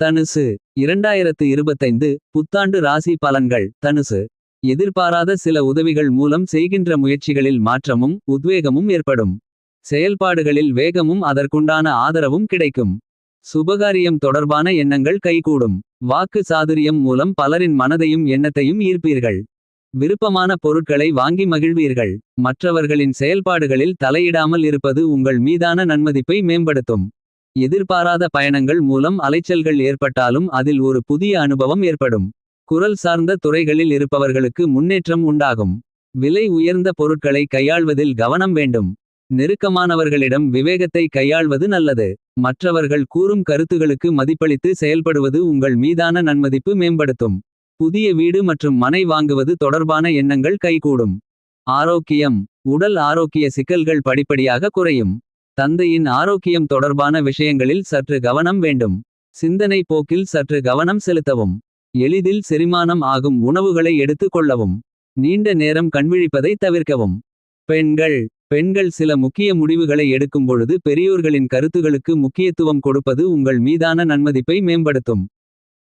தனுசு இரண்டாயிரத்து இருபத்தைந்து புத்தாண்டு ராசி பலன்கள். தனுசு எதிர்பாராத சில உதவிகள் மூலம் செய்கின்ற முயற்சிகளில் மாற்றமும் உத்வேகமும் ஏற்படும். செயல்பாடுகளில் வேகமும் அதற்குண்டான ஆதரவும் கிடைக்கும். சுபகாரியம் தொடர்பான எண்ணங்கள் கைகூடும். வாக்கு சாதுரியம் மூலம் பலரின் மனதையும் எண்ணத்தையும் ஈர்ப்பீர்கள். விருப்பமான பொருட்களை வாங்கி மகிழ்வீர்கள். மற்றவர்களின் செயல்பாடுகளில் தலையிடாமல் இருப்பது உங்கள் மீதான நன்மதிப்பை மேம்படுத்தும். எதிர்பாராத பயணங்கள் மூலம் அலைச்சல்கள் ஏற்பட்டாலும் அதில் ஒரு புதிய அனுபவம் ஏற்படும். குரல் சார்ந்த துறைகளில் இருப்பவர்களுக்கு முன்னேற்றம் உண்டாகும். விலை உயர்ந்த பொருட்களை கையாள்வதில் கவனம் வேண்டும். நெருக்கமானவர்களிடம் விவேகத்தை கையாள்வது நல்லது. மற்றவர்கள் கூறும் கருத்துகளுக்கு மதிப்பளித்து செயல்படுவது உங்கள் மீதான நன்மதிப்பு மேம்படுத்தும். புதிய வீடு மற்றும் மனை வாங்குவது தொடர்பான எண்ணங்கள் கைகூடும். ஆரோக்கியம். உடல் ஆரோக்கிய சிக்கல்கள் படிப்படியாக குறையும். தந்தையின் ஆரோக்கியம் தொடர்பான விஷயங்களில் சற்று கவனம் வேண்டும். சிந்தனை போக்கில் சற்று கவனம் செலுத்தவும். எளிதில் செரிமானம் ஆகும் உணவுகளை எடுத்துக் கொள்ளவும். நீண்ட நேரம் கண்விழிப்பதை தவிர்க்கவும். பெண்கள் பெண்கள் சில முக்கிய முடிவுகளை எடுக்கும் பொழுது பெரியோர்களின் கருத்துகளுக்கு முக்கியத்துவம் கொடுப்பது உங்கள் மீதான நன்மதிப்பை மேம்படுத்தும்.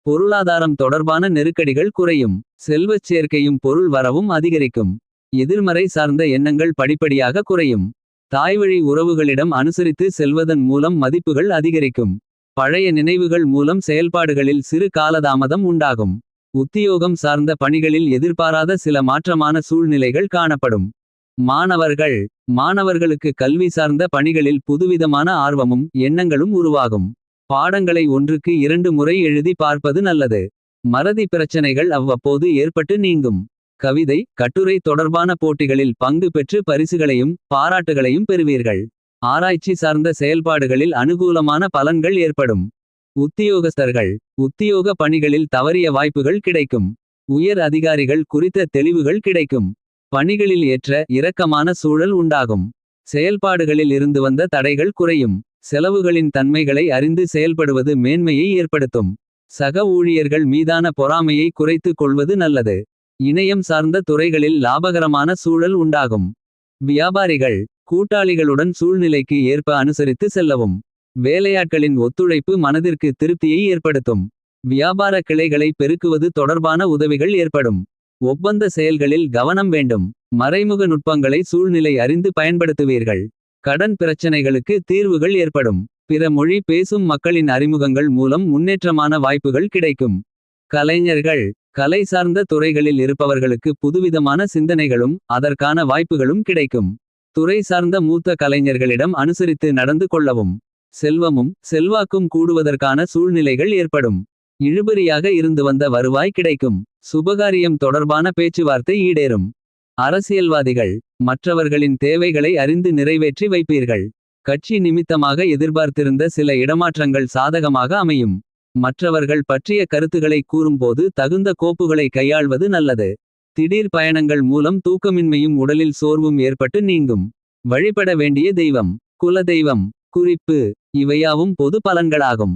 பொருளாதாரம் தொடர்பான நெருக்கடிகள் குறையும். செல்வச் சேர்க்கையும் பொருள் வரவும் அதிகரிக்கும். எதிர்மறை சார்ந்த எண்ணங்கள் படிப்படியாக குறையும். தாய்வழி உறவுகளிடம் அனுசரித்து செல்வதன் மூலம் மதிப்புகள் அதிகரிக்கும். பழைய நினைவுகள் மூலம் செயல்பாடுகளில் சிறு காலதாமதம் உண்டாகும். உத்தியோகம் சார்ந்த பணிகளில் எதிர்பாராத சில மாற்றமான சூழ்நிலைகள் காணப்படும். மாணவர்கள் மாணவர்களுக்கு கல்வி சார்ந்த பணிகளில் புதுவிதமான ஆர்வமும் எண்ணங்களும் உருவாகும். பாடங்களை ஒன்றுக்கு இரண்டு முறை எழுதி பார்ப்பது நல்லது. மறதி பிரச்சனைகள் அவ்வப்போது ஏற்பட்டு நீங்கும். கவிதை கட்டுரை தொடர்பான போட்டிகளில் பங்கு பெற்று பரிசுகளையும் பாராட்டுகளையும் பெறுவீர்கள். ஆராய்ச்சி சார்ந்த செயல்பாடுகளில் அனுகூலமான பலன்கள் ஏற்படும். உத்தியோகஸ்தர்கள் உத்தியோக பணிகளில் தவறிய வாய்ப்புகள் கிடைக்கும். உயர் அதிகாரிகள் குறித்த தெளிவுகள் கிடைக்கும். பணிகளில் ஏற்ற இரக்கமான சூழல் உண்டாகும். செயல்பாடுகளில் இருந்து வந்த தடைகள் குறையும். செலவுகளின் தன்மைகளை அறிந்து செயல்படுவது மேன்மையை ஏற்படுத்தும். சக ஊழியர்கள் மீதான பொறாமையை குறைத்துக் கொள்வது நல்லது. இணையம் சார்ந்த துறைகளில் லாபகரமான சூழல் உண்டாகும். வியாபாரிகள் கூட்டாளிகளுடன் சூழ்நிலைக்கு ஏற்ப அனுசரித்து செல்லவும். வேலையாட்களின் ஒத்துழைப்பு மனதிற்கு திருப்தியை ஏற்படுத்தும். வியாபார கிளைகளை பெருக்குவது தொடர்பான உதவிகள் ஏற்படும். ஒப்பந்த செயல்களில் கவனம் வேண்டும். மறைமுக நுட்பங்களை சூழ்நிலை அறிந்து பயன்படுத்துவீர்கள். கடன் பிரச்சனைகளுக்கு தீர்வுகள் ஏற்படும். பிற மொழி பேசும் மக்களின் அறிமுகங்கள் மூலம் முன்னேற்றமான வாய்ப்புகள் கிடைக்கும். கலைஞர்கள் கலை சார்ந்த துறைகளில் இருப்பவர்களுக்கு புதுவிதமான சிந்தனைகளும் அதற்கான வாய்ப்புகளும் கிடைக்கும். துறை சார்ந்த மூத்த கலைஞர்களிடம் அனுசரித்து நடந்து கொள்ளவும் செல்வமும் செல்வாக்கும் கூடுவதற்கான சூழ்நிலைகள் ஏற்படும். இழுபறியாக இருந்து வந்த வருவாய் கிடைக்கும். சுபகாரியம் தொடர்பான பேச்சுவார்த்தை ஈடேறும். அரசியல்வாதிகள் மற்றவர்களின் தேவைகளை அறிந்து நிறைவேற்றி வைப்பீர்கள். கட்சி நிமித்தமாக எதிர்பார்த்திருந்த சில இடமாற்றங்கள் சாதகமாக அமையும். மற்றவர்கள் பற்றிய கருத்துக்களை கூறும்போது தகுந்த கோப்புகளை கையாள்வது நல்லது. திடீர் பயணங்கள் மூலம் தூக்கமின்மையும் உடலில் சோர்வும் ஏற்பட்டு நீங்கும். வழிபட வேண்டிய தெய்வம் குலதெய்வம் குறிப்பு இவையாவும் பொது பலன்களாகும்.